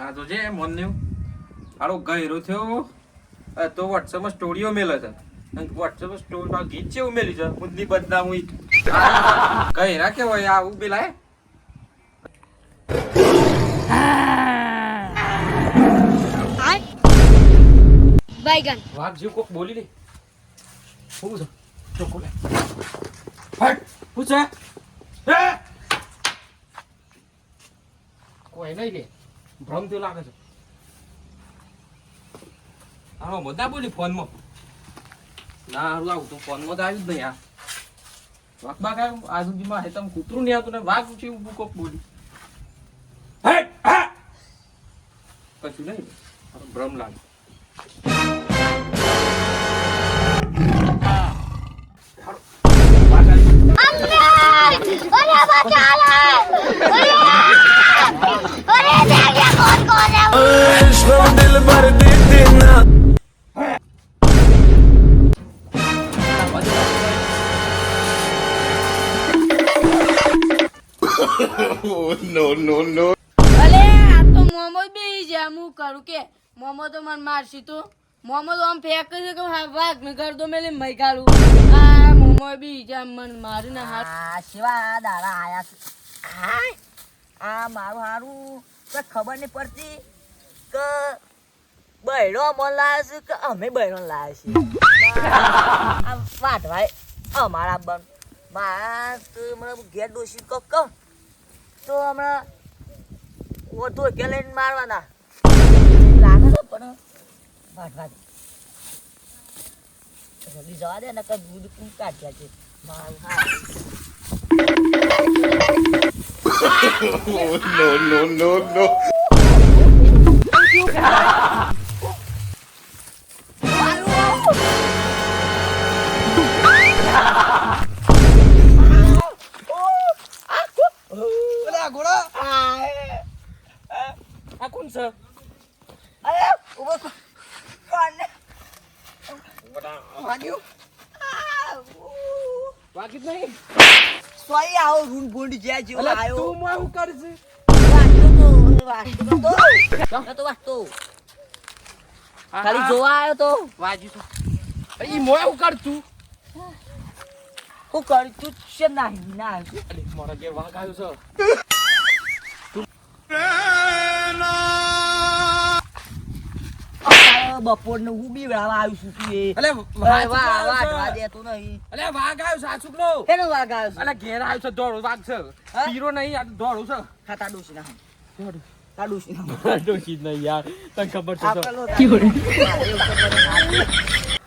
આ તો જે મોન્યુ. આડો ગયરો થયો. તો વોટ્સઅપમાં સ્ટોરીઓ મેલે છે. વોટ્સઅપ સ્ટોરીમાં ગીત છે ઉમેલી છે બુદ્ધિ બદનામ ગયરા કે હોય આ ઉભેલા હે. બાયગન. વાઘ જેવું કોક બોલી લે શું છે? લે હટ શું કોઈ નહીં લે ભ્રમ થયો લાગે છે. આનો બધા બોલી ફોનમાં. ના હારું આવું તો ફોનમાં તો આવ્યું જ નહીં આ વાઘ બાગ આવ્યું આ સુધીમાં હે તમે કૂતરું નહીં આવતું ને વાઘ છે એવું કોક બોલી. કશું નહીં ભ્રમ લાગે. અરે બચાલા અરે કે, મોમો તો મને મારશી તો? મોમો આમ ફેંક છે કે વાઘ ને ઘર તો મેલી મય કાઢું આ મોમો બી આમ મને ને હાથ આ શિવા દાડા આ મારું હારું તો ખબર નહીં પડતી કે બૈરો મન લાવે છે કે અમે બૈરો લાવ્યા છીએ? વાત ભાઈ, અમારા બન મારા તો હમણાં ઘેર ડોસી કહો કહો, તો હમણાં વધુ કે લઈને મારવાના. લાગે છે પણ વાત વાત જવા દે ને કે દૂધ કાઢ્યા છે મારું હા no, no, no, no. ખાલી જોવા આવ્યો તો. વાજ્યું તો. ઈ મોય શું કરતું? હું કરું તું છે? નહીં ના અરે મારા ઘેર વાઘ આવ્યો છે. બપોર ને હું બીવડાવવા આવ્યું છું તું એ. અલે વાઘ. દેતો નહીં. અલે વાઘ આવ્યો છે આ એનો વાઘ આવ્યો અલે ઘેર આવ્યો છે દોડો વાઘ છે. હા? પીરો નહીં આ દોડો છે. ખાતા ડોસી ના ખાતા ડોસી ના ડોશી નહીં યાર. તને ખબર છે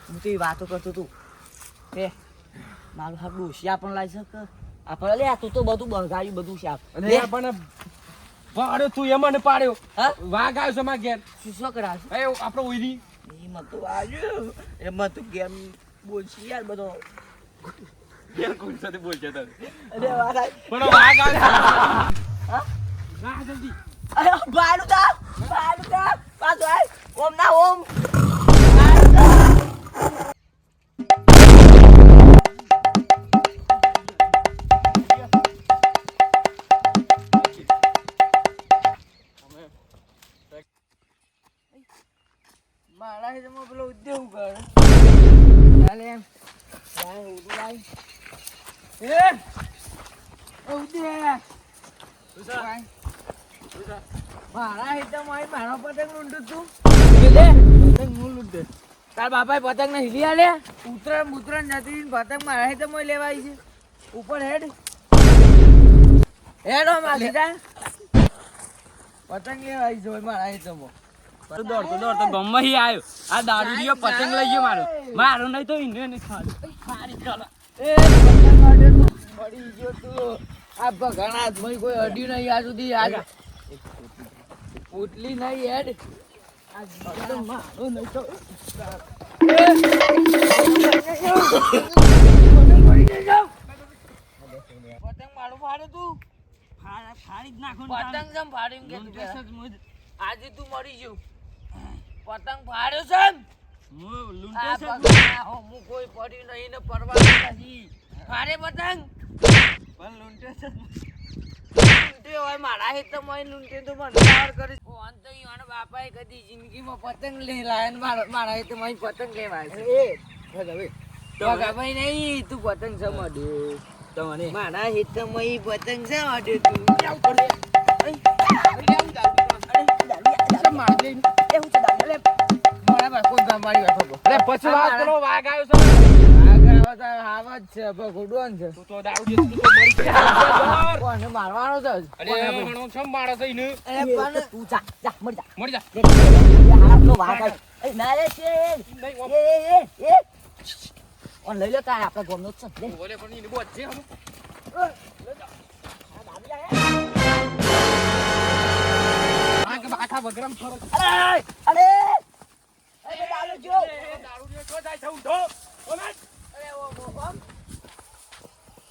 હું તો એ વાતો કરતો તું એ મારું હાથ ડોશિયા પણ લાવી શકે આપણે લે તું તો બધું બગાડ્યું બધું શાક અને આપણને પાડ્યો તું એ મને પાડ્યો. હા? વાઘ આવ્યો છે મારા ઘેર. શું શું કરાશે એ આપણો ઉઈરી. એમાં તો આવ્યું એમાં તો ગેમ બોલશી યાર બધો. કોણ સાથે બોલશે તને અરે વાઘ. આવ્યો. હા? જલ્દી. અરે ભાડું તા ભાડું તા પાછો ઓમ ના ઓમ. તાર બાપાએ પતંગ ને હિલી આલે? ઉતરણ ઉતરણ જતી પતંગ મારા તો મોય લેવાય છે. ઉપર હેડ. હેડ હો માં સીધા પતંગ લેવા આવી છે મારા હિતમાં દોડતો દોડતો ગમે હી આવ્યો આ દારૂડિયો પતંગ લઈ ગયો મારો. મારો નહીં તો ઇન્ડિયન નહીં ખાલી મારી એ તો પડી ગયો તું. આ ભગવાન હાથમાં કોઈ અડ્યું નહીં આ સુધી આજ. ઉટલી નહીં હેડ. આ મારો નહીં તો! પતંગ પડી મારું ફાડે તું ફાડી પતંગ જેમ તું મુજ. આજે તું મરી ગયો પતંગ ફાડ્યો છે? હું કોઈ પડ્યું નહીં ને પડવાનું નથી ફાડે પતંગ પણ તું હવે મારા હેતરમાં આઈને લૂંટે તો મને કરે બાપાએ કદી જિંદગીમાં પતંગ લઈ લાયા મારા મારા હેતમાં આઈને પતંગ લેવા. તો ભાઈ નહીં તું પતંગ તમને? મારા પતંગ તું. વાત કરો વાઘ આવ્યો લઈ લે છે. વગરમ ફરો અરે અરે અરે દારૂ જો. દારૂ જો જાય છે ઊંધો. ઓમે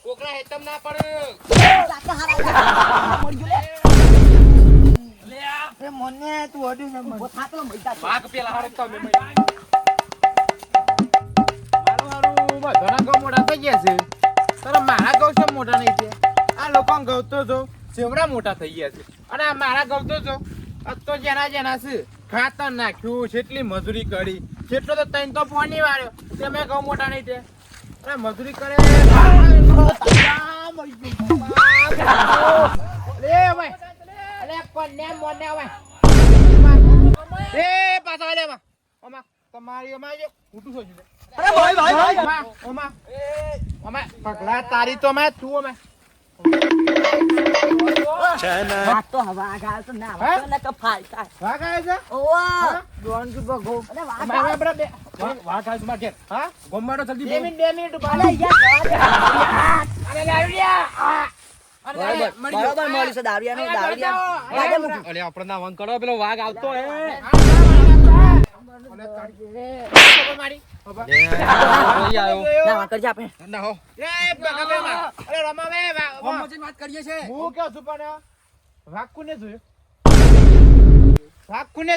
કોકરા હેતમ ના પડે. કાકા હારા મરી ગયો લે એ મને તું અડ્યું છે પેલો હારે તમે મોટા થઈ ગયા છે. તારા મારા ગૌ કેમ મોટા નહીં છે? આ લોકો ઘઉં તો સેવડા મોટા થઈ ગયા છે. અને આ મારા ઘઉં તો આ તો જેના જેના છે. ખાતર નાખ્યું જેટલી મજૂરી કરી જેટલો તો તૈન તો પોની વાળ્યો. તેમે ઘઉં મોટા નહીં થયા અરે મજૂરી કરે. લે ભાઈ અલે કોને મોને ભાઈ એ પાછા લે માં ઓમાં તમારી ઓમાં જે. સોચ્યું છે. અરે ભાઈ ભાઈ ભાઈ. ઓમાં ઓમાં. ઓમાં પગલા તારી તો મેં તું ઓમાં. આ તો વાઘ આવ્યો તો ના વાઘ ને તો ફાલ વાઘ આવે છે? ઓવા દોન કી બગો અરે વાઘ અમારે બરા બે વાઘ આવે છે માર હા? ગોમાડો જલ્દી બે મિનિટ બે મિનિટ ઊભા અરે યાર અરે લાવ્યા બરાબર મળી ગયો. બરાબર મળી છે દારૂડિયાનો અરે, દારૂડિયા અરે, દાદા અરે, મૂકી. અલે આપણે ના વંગ કરો પેલો વાઘ આવતો હે.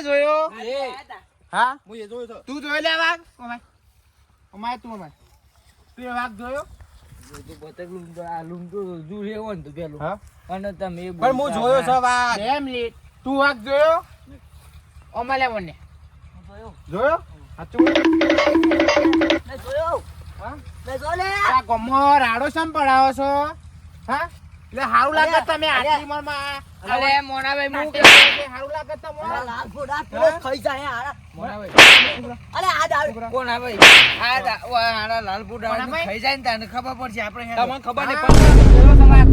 જોયો હા હું એ જોયો તો તું જોયો લે વાઘ ઓમાય તું ઓમાય તું એ વાઘ જોયો? તું પતંગ આ લૂંટો દૂર એવો ને. તું પેલું હા અને તમે પણ હું જોયો છો વાઘ તું વાઘ જોયો ઓમાં લે મને જોયો? સાચું. મેં જોયો. હા? મેં જોયો લે. આ ગમો રાડો શેમ પડાવો છો? હા? એટલે હારું લાગે તમે. આટલી ઉંમરમાં અરે મોનાભાઈ હું કે હારું લાગે અરે તમને લાલ ઘોડા પેલો ખાઈ જાય હારા. મોનાભાઈ. અરે આ દારૂ કોના ભાઈ આ હારા ડાળનું મોનાભાઈ? ખાઈ જાય ને તને ખબર પડશે આપણે. તમને ખબર નહીં છે વાઘ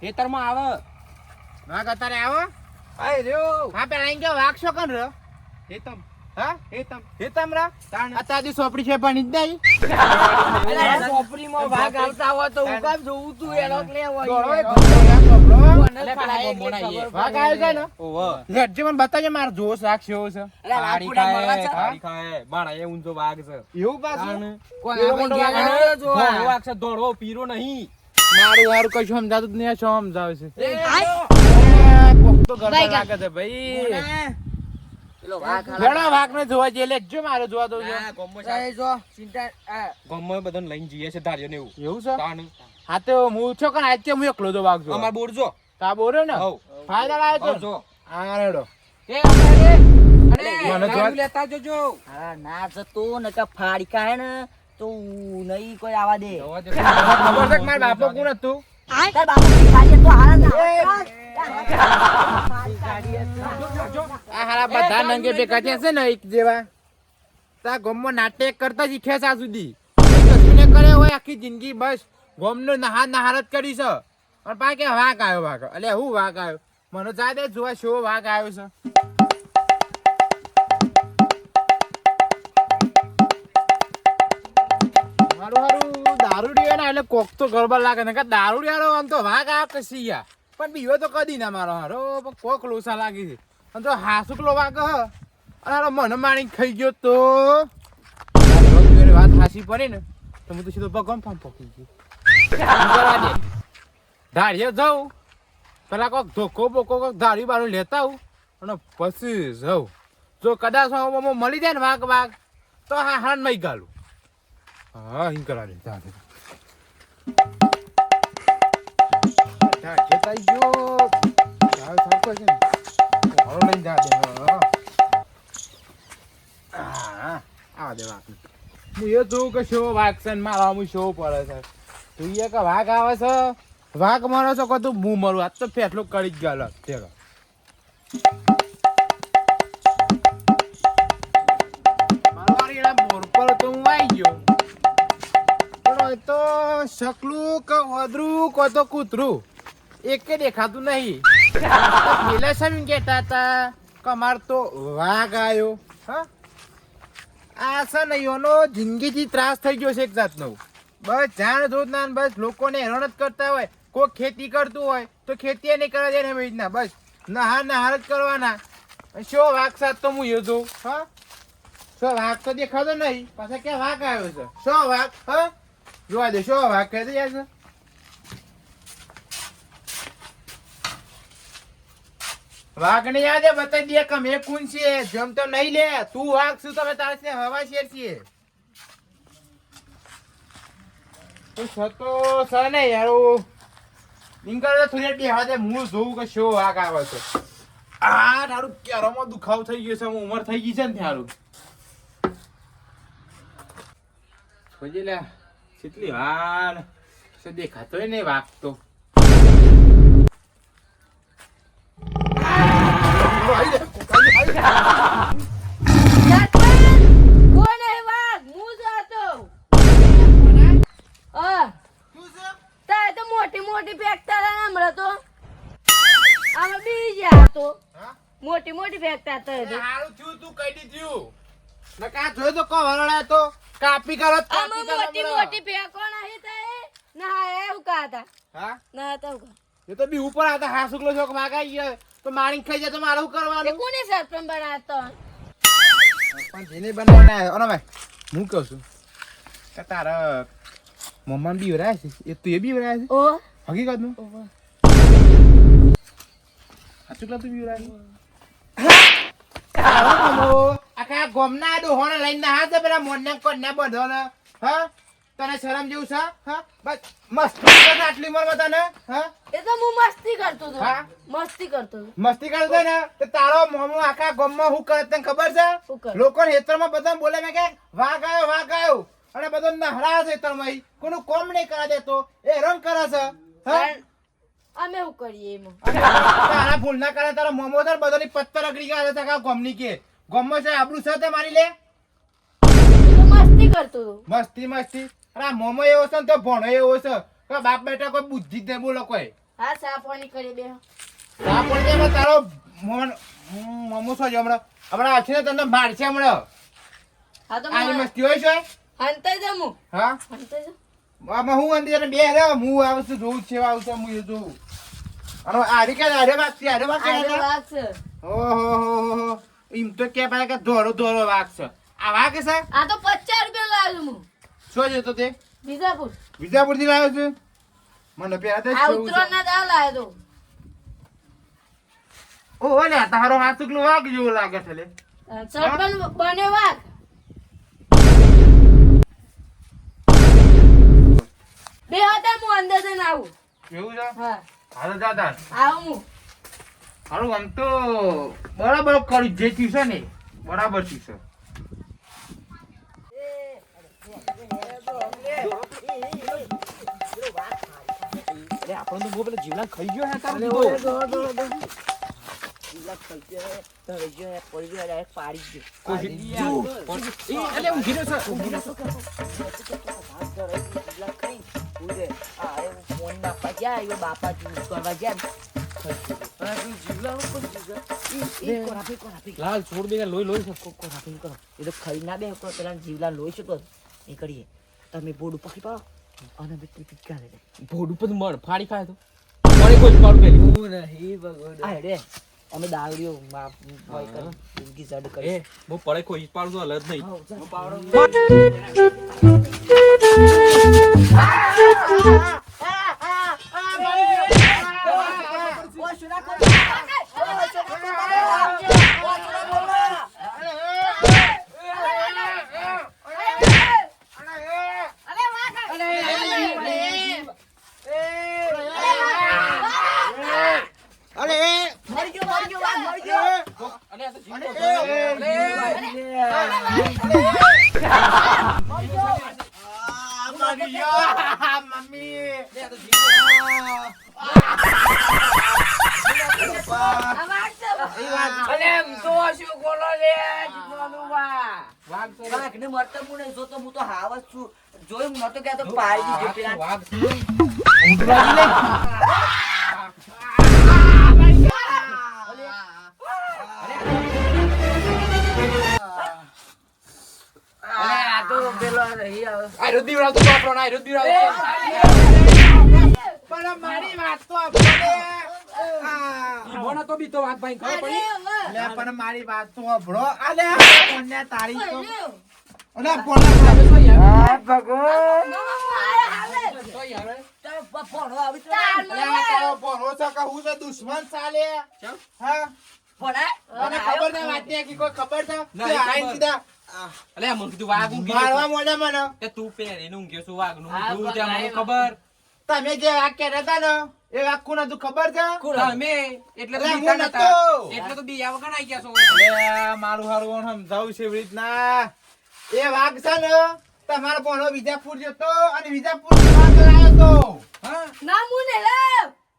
ખેતરમાં આવે. વાઘ અત્યારે આવો? આય રહ્યો. હા પેલા અહીં ગયો વાઘ શું કર રહ્યો. હેતમ હા? હેતમ. હેતમ રા? સોપડી છે પણ જ નહીં. અરે ચોપડીમાં આવતા હોય તો હું કામ જોઉં તું એ પીરો નહીં. મારું હારું કશું સમજાતું જ નહીં શું સમજાવે છે? ભાઈ ઘણા વાઘ ને જોવા જઈએ. લે મારે જોવા દઉં ના, છું ગોમો એ જો ચિંતા આ. ગોમો બધાને લઈને જઈએ છે ધાર્યો ને એવું. એવું છે? હા તો હું છો કણ આજે હું એકલો જો વાઘ જો અમાર બોર તા બોરે ને? હવ. ફાયદા તો? જો. રેડો. એ આપણે રે. મને અને જોવા- દારૂ લેતા જોજો. હારા ના જતો ને કે ફાડી કાઢે ને તો નહીં કોઈ આવા દે. જોવા દે. ખબર છે મારા બાપો કોણ હતું? તાર બાપુ ભિખારી હતો, હારા ના. આ હારા બધા નંગે ભેગા થયા છે ને એક જેવા. તા ગોમમાં નાટક કરતા શીખ્યા છે આ સુધી. કશું કરે હોય આખી જિંદગી બસ ગોમનો નહાર નહાર જ કરી છે. પણ પા કે વાઘ આવ્યો વાઘ એટલે હું વાઘ આવ્યો? મને જા દે જોવા શો વાઘ આવ્યો છે. હારું હારું દારૂડિયો ને એટલે કોક તો ગરબા લાગે. ને કે દારૂડિયાળો આમ તો વાઘ આ કશી ગયા પણ બીજો તો કદી ના મારો હારો. પણ કોક લોસા લાગી છે. અને તો હાસુકલો વાઘ હ. અને હારો મને માણી ખાઈ ગયો તો. વાત હાસી પડી ને, તો હું તો સીધો ભગવાન ફામ પકી ગયો. ધારીએ જાઉં. પેલા કોક ધોકો બોકો કોક ધારી બારું લેતા આવું. અને પછી જાઉં. જો કદાચ મળી જાય ને વાઘ વાઘ તો હા હાન મઈ ગાલું. હા હિંકરા રે દે જા જતાઈ ગયો. હવે સરખો છે ને. ઘોડો લઈને જા દે આવા દે વાઘ. હું એ જોઉં કે શો વાઘ છે મારા હું શો પડે છે. તું એ કે વાઘ આવે છે? વાઘ મારો છો કે તું હું મરું? આજ તો શકલું કે ઓદરું કો તો કૂતરું? એકે દેખાતું નહીં. પેલા સમી કહેતા હતા કે અમાર તો વાઘ આવ્યો હા? આ છે ને એનો જિંદગીથી ત્રાસ થઈ ગયો છે એક જાતનો. બસ જાણ જોત ના બસ લોકોને હેરાન જ કરતા હોય. કોઈ ખેતી કરતું હોય તો ખેતી નહીં કરવા દે ને રીતના. બસ નહાર નહાર જ કરવાના. શો વાઘ સાથ તો હું યોજો હા? શો વાઘ તો દેખાતો નહીં? પાછા ક્યાં વાઘ આવ્યો છે? શો વાઘ? હા? જોવા દે, શો વાઘ કહે જાય છે? વાઘ ને યાદ બતાવી દે કે મેં છે જેમ નહીં લે. તું વાઘ શું તમે તારે છે હવા શેર છીએ. તો છતો છે ને યાર નિંકર તો થોડી બેહવા દે હું જોઉં કે શો વાઘ આવે છે. આ તારું કેરોમાં દુખાવ થઈ ગયો છે ઉંમર થઈ ગઈ છે ને તારું. સમજી લે કેટલી વાર દેખાતો નહીં વાઘ તો. મોટી મોટી ને હમણાં તો આમાં બીજા હા? મોટી મોટી હતા એટલે. હારું થયું તું કઈ દીધું નકા જોયો તો કો વરડા તો કાપી કરો તો કાપી કરો મોટી મોટી ફેંકો નહીં થાય ના હા એ તો બી ઉપર હતા હા શુક્લો છોક માગા ગયા તો મારી ખાઈ જાય તો મારે શું કરવાનું? કોને સરપંચ બનાવતો પણ જેને બનાવવાના અને ભાઈ હું કહું છું કે તારા મમ્મા બી વરાય છે એ તું એ બી વરાય છે? ઓ હકીકતનું સાચું તું બી વરાય આખા ગોમના ડોહોને લઈને ના હાથ પેલા મોનને કોને બધો ને હા? તને શરમ જેવું છે? હા? બસ મસ્તી કરે આટલી ઉંમરમાં તને હા? એ તો હું મસ્તી કરતો હતો. હા? મસ્તી કરતો હતો. મસ્તી કરતો ને? તો તારો મોમો આખા ગમમાં હું કરે તને ખબર છે? લોકો હેતરમાં બધા બોલે મેં કે વાઘ આવ્યો વાઘ આવ્યો અને બધો નહરા છે હેતરમાં. કોનું કોમ નહીં કરા દેતો એ રંગ કરે છે. હા? અમે શું કરીએ એમાં? તારા ભૂલ ના કરે તારો મોમો તો બધાની પત્તર અગડી ગયા છે આખા ગામની કે. ગામમાં છે આબરૂ છે તે મારી લે? મસ્તી કરતો મસ્તી મસ્તી. અરે આ મોમો એવો છે ને તો ભણો એવો છે. કે બાપ બેટા કોઈ બુદ્ધિ જ નહીં બોલો કોઈ. હા સાફવાની કરી બે પણ એમાં તારો મોન મોમો છો જ હમણાં? હમણાં છે ને તને મારશે હમણાં. હા તો આની મસ્તી હોય છે? હંતાઈ જમું. હા? હંતાઈ જાઉં. આમાં હું અંદર બે રે હું આવું છું જોઉં જ છે આવું છું હું એ જોઉં. અને આરી કે આરે વાત છે આરે વાત આ તો છે છે ઓહો હો હો એમ તો કે પાછા કે ધોરો ધોરો વાગ છે આ વાઘ છે? આ તો પચાસ રૂપિયા લાવ્યો હું શું છે તો તે? વિજાપુર. વિજાપુરથી લાવ્યો છે? મને પેલા તો આ ઉતરો ના દા લાવ્યો ઓહો લે તારો હાથ ઉકલો વાગ જેવો લાગે છે લે. તો સરપંચ બને વાગ બે હતા હું અંદર જઈને આવું. એવું છે? હા. હાલો દાદા આવું હું. હારું આમ તો બરાબર કર્યું જે થયું છે ને બરાબર થયું છે. આપણને બહુ પેલા જીવડા ખાઈ ગયો હે તારો અરે દીધો. ઓય દોડો, દોડો, દોડો. પેલા ખાઈ ગયો હે, તો રહી ગયો હે, પડી ગયો હે, direct પાડી ગયો. કોઈ જો. એ, એટલે. આ ફોન બાપા કરવા ગયા કોણ આપે? લાલ છોડ દે લોહી લોહી કરો. એ તો ખાઈ ના બે પેલા જીવલા લોહી શકો એ કરીએ તમે બોર્ડ પકડી પાડો અને મેં કાઢી દે ભોડ ઉપર મળ ફાડી ખાય તો મને કોઈ પાડું પેલી આ રે અમે દાવડીઓ માપ હોય કર જિંદગી જડ કરે હું પડે કોઈ પાડું તો હલે નહીં હું ચાલ. અરે લે, આ તો જીવ અરે, તો એ, લે. આ મારી યો, મમ્મી લે, આ તો જીવ તો- આ વાઘ છે, વાઘ. અલે એમ તો શું બોલો લે જીતવાનું બા વાઘ તો લે. વાઘને મરતા હું નહીં જોતો હું તો હાવ જ છું જોયું હું નતો કે પાડી દીધો આ તો પેલો રહી આવે આ રહ્યો દીવડાવતો બાપરો, આ રહ્યો દીવડાવતો. પણ મારી વાત તો સાંભળો. આ. ઈ મોનો તો વાઘ ભાઈ ખબર પડી? અલે, પણ મારી વાત તો સાંભળો. અલે, કોને તારી તો અલે, કોને હા ભગવાન આયા હાલે. તોય આવે. ભણો તો ચાલ, અલે, આ તારો ભણો છે કે હું છે દુશ્મન ચાલે ચમ. હા ભણાય? તને ખબર છે વાત ને કે કોઈ ખબર છે ના, તે ખબર. સીધા અલે, મને કીધું વાઘ ઊંઘી મારવા મોડે મને કે તું પહેરીને ઊંઘ્યો છું વાઘનું ઊંઘ્યું પણ મને ખબર. તમે જે વાક્ય કહેતા હતા ને એ વાક્યું નતું ખબર છે? તમે એટલે તો બીતા નતા. એટલે તો બીયા વગર આઈ ગયા છો. અલે, મારું હારું સમજાવું છે એવી રીતના. એ વાઘ છે ને તમારો પોણો વિજાપુર જતો અને વિજાપુર વાઘ લાયો તો. હા, ના, મુને લે.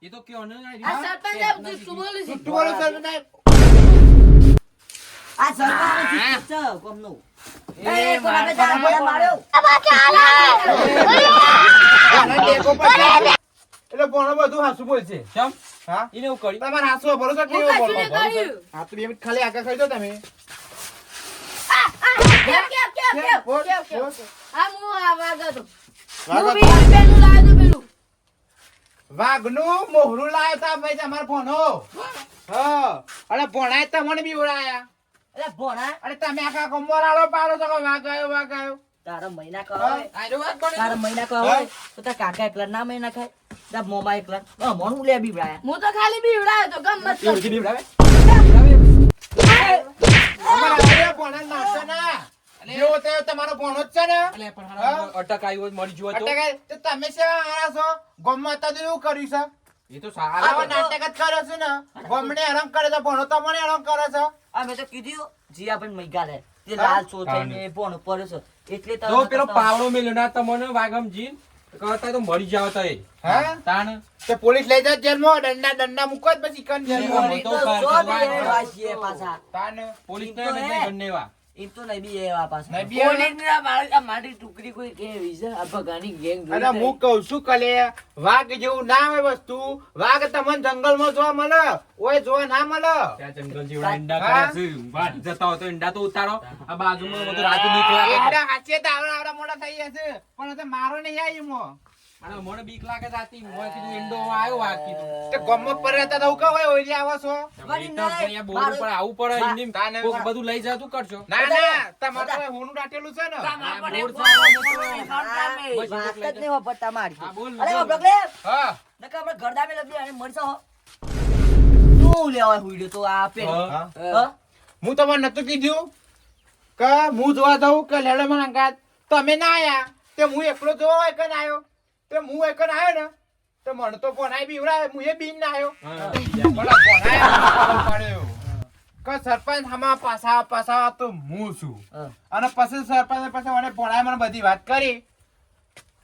એ તો કયો ને આ સરપંચ બોલે છે. જુઠ્ઠું બોલો સર બધા. આ સરપંચનું છે. એ માર્યો? એટલે બધું હાસું ચમ? હા? એને એવું કર્યું. તમારે હાસુ ભરોસો કે હું બોલો હા તો બે ખાલી આગળ ખાઈ દો તમે. બોલ. બોલ. વાઘનું મોહરું લાયો તા ભાઈ તમારા ફોનો હા. અને ભણાય તમને બી એટલે ભણાય? અને તમે આખા કમોરાળો પાડો છો વાગાયો તારા મહિના કહો. તારા મહિના તો તારા કાકા એકલા ના મહિના ખાય? તારા મોમા એકલા. હા, મોનું લે બીવડાયા. હું તો ખાલી બીવડાયો તો ગમ ભણા નાખશો ના? જેવો તમારો ભણો જ છે ને? અલે, પણ અટક આવ્યો મરી ગયો હતો. અટકાય. તમે સેવા હારા છો? ગમમાં તો એવું કર્યું છે. એ તો સારા નાટક જ કર્યો છે ને. ગમને હેરાન કરે છે ભણો તો મને હેરાન કરે છે. અમે તો કીધું જીયાભાઈ મૈગા લે. તે લાલ છો થઈને ભણ પડ્યો છે. એટલે જો પેલો પાવડો મેલ્યો ના તમને વાગમ જીન કહતા તો મરી જાવ તો એ તાણ. તે પોલીસ લઈ જાય જેલમાં દંડા દંડા મૂકો જ પછી કન જેલમાં તો પાછા. પોલીસ ને. ગણનેવા તો નહીં બી એવા પાછા. નહીં બી આવે. પોલીસના મારી મારી ટુકડી કોઈ કેવી છે આ ભગાની ગેંગ અરે હું કહું છું કલે વાઘ જેવું ના હોય વસ્તુ. વાઘ તમને જંગલમાં જોવા મળે. ઓય જોવા ના મળે. ત્યાં જંગલ જેવડા ઈંડા કરે છે. વાત જતા હોય તો ઈંડા તો ઉતારો. આ બાજુમાં બધું રાતે નીકળે. ઈંડા હાચે તો આવડા આવડા મોટા થઈ જશે પણ મારો નહીં આવી એમાં. અને મને બીક લાગે રાતે મોં કીધું ઈંડો આવ્યો વાઘ કીધું. તે ગમમાં પર રહેતા તો હું હોય ઓય આવો છો. વળી એ અહીંયા બોર્ડ ઉપર આવવું પડે બા- કોક બધું લઈ જતું કરશો ના ના તમારે તો હોનું છે ને. વાત જ નહીં અરે બગલે હા આપણે લબી અને લેવા હુઈડ્યો તો આ પેલો હા. તમને નતું કીધું કે હું જોવા જાઉં કે લેડો મને અંગાત તમે ના આયા. તે હું એકલો જોવા હોય કે ના આવ્યો તે હું એક આવ્યો ને તો મને તો ભણાઈ બીવડાવે હું એ બીન ના આવ્યો ભણાય કે સરપંચ હમા પાછા પાછા તો હું છું. અને પછી સરપંચ પાસે મને ભણાય મને બધી વાત કરી.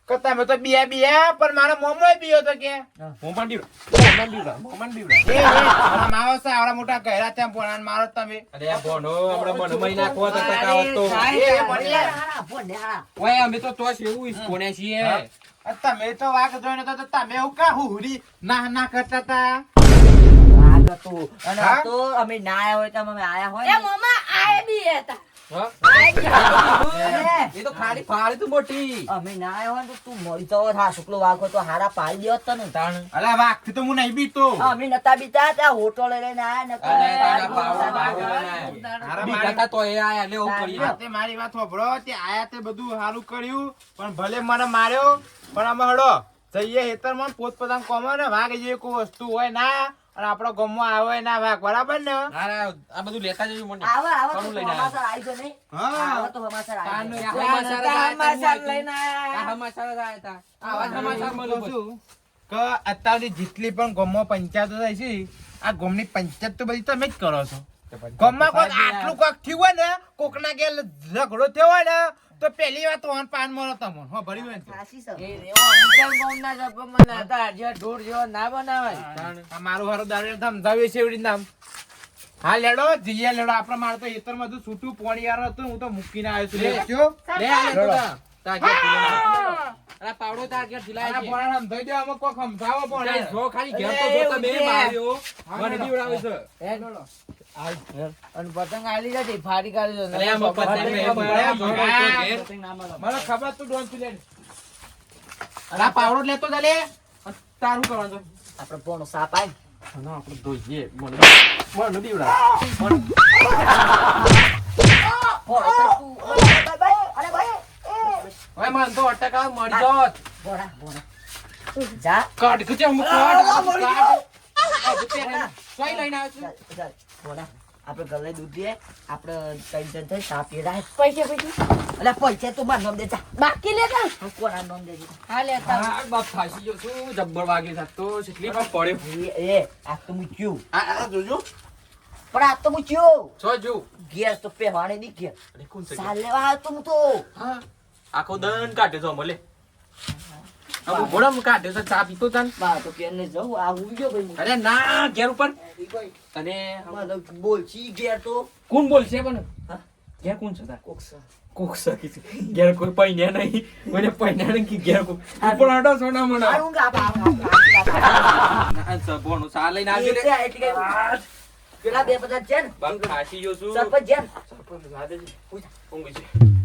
કે તમે તો બિયા બિયા પણ મારો મોમો બીયો તો કે મોં બીવડા, મોં બીવડા, મોં બીવડા. મારા આવડા મોટા ગહેરા ત્યાં ભણાન મારો તમે. અરે આ ભોંડો હમણાં મને મહી નાખવો તો કાવત તો. એ ભણ્યા. ઓય, અમે તો તોય એવું ઈસકોને છીએ હા. આ તમે તો વાઘ જોઈને તો તમે એવું કા હુરી ના ના કરતા તા વાઘ હતું. અને તો અમે ના આયા હોય તો અમે આયા હોય એ મમ્મા આયા બી હતા. હા? આય બી હતા. એ, એ તો ખાલી ફાળી તું મોટી અમે ના આયા તો તું મરી તો હા શુક્લો વાઘ તો હારા પાડી દેવત તને તાણ. અલા વાઘથી તો હું નહીં બીતો અમે નતા બીતા ત્યાં હોટો લઈ લઈને આયા નતા અરે તારા બીતા. પાવડા બાવડા ના. હારા બીજા મારી- તા તોય આયા, લે એવું તે મારી વાત હોભળો તે આયા તે બધું સારું કર્યું પણ ભલે મને માર્યો પણ અમે હડો જઈએ હેતરમાં પોતપોતાનું કોમો ને વાઘ જે કોઈ વસ્તુ હોય ના અને આપણો ગમમાં આવે ના ભાગ બરાબર ને? આ બધું લેતા જજો મને. આવો આવો તો લઈને હમાસર આવી નહીં. હા. આવો તો હમાસર આવી. આ હમાસાર હમાસાર લઈને આ હમાસર જ આયા તા. આવા જ હમાસાર મળ્યું કે અત્યારની જેટલી પણ ગમો પંચાયતો થાય છે આ ગમની પંચાયત તો બધી તમે જ કરો છો. ગમમાં કોઈ આટલું કોક થયું હોય ને કોકના ઘેર ઝઘડો થયો હોય ને તો પેલી વાત ઓન પાન મળો તમોન. હો ભરી હોય ખાસી તો. એ છે. એ રેવો અમુક ગામના સરપંચમાં નાતા જે ઢોર જેવો ના બનાવાય. આ મારું દારે દારૂ સમજાવીએ છે એવી નામ. હા લેડો જીયા લેડો. આપણે મારે તો એતરમાં છૂટું પોણી યાર હતું હું તો મૂકીને આવ્યો છું. લે. લે લેડો. અરે પાવડો તાર ઘેરથી લાય આના છે. પોણાને સમજાવી દો આમાં કોક સમજાવો તાર જો ખાલી ઘેર તો જો તમે માર્યો. મને લેડો. બીવડાવે છે. હેડ. અને પતંગ આલી જતી ફાડી કાઢી દો અરે આમાં પતંગ નહીં પતંગ મળે, ભગા. ભગા મને ખબર તું ડોન તું લે અરે પાવડો લેતો જા લે તારું કરવાનું આપણે પોણો સાપ આય ના, આપણે ધોઈએ. મને મને બીવડાવે. પોણો તો તું ભાઈ, ભાઈ, અરે ભાઈ હવે મને તો અટક મરી જાત. બોડા બોડા જા કાઢ કે હું કાઢ, હું કાઢ. આ તો પહેરે. સોય લઈને આવ્યો છું. ચાલ, ચાલ, બોડા આપણે ગલે દૂધ દે આપણે ત્રણ જણ થઈ સાપ પીડાય પૈસા પૈસા અલ્યા પૈસા તું માર નામ દે જા બાકી લેતા હું કોના નામ દે હા લેતા હા, બાપ ફાસી જો છું. જબ્બર વાગે થતો તો કેટલી વાર પડ્યો. એ એ આ તો હું ચૂ આ, આ જોજો. પણ આ તો હું ચૂ છો જો. ગેસ તો પહેવાને નહીં ગયા અરે, કોણ છે? સાલ લેવા તો હું તો હા. આખો દન કાઢે છે મળે આ ઘોડામાં કાઢે ચા પીતો તાન બા તો ને જવું આ હું ગયો ભાઈ અરે ના ઘેર ઉપર બોલછી ઘેર તો કોણ બોલશે પણ ઘેર કોણ છે તાર કોકસા કોક સકી છે ઘેર કોઈ પૈણ્યા નહીં મને પૈણ્યા નહીં કે ઘેર કોઈ ઉપર આડો સોના મને આ ગા બા બા ના સબોનો લઈને આવજો રે એટલે પેલા બે પચાસ છે ને બાપ ખાસી ગયો છું સરપંચ છે સરપંચ લાદે છે ઊંઘી છે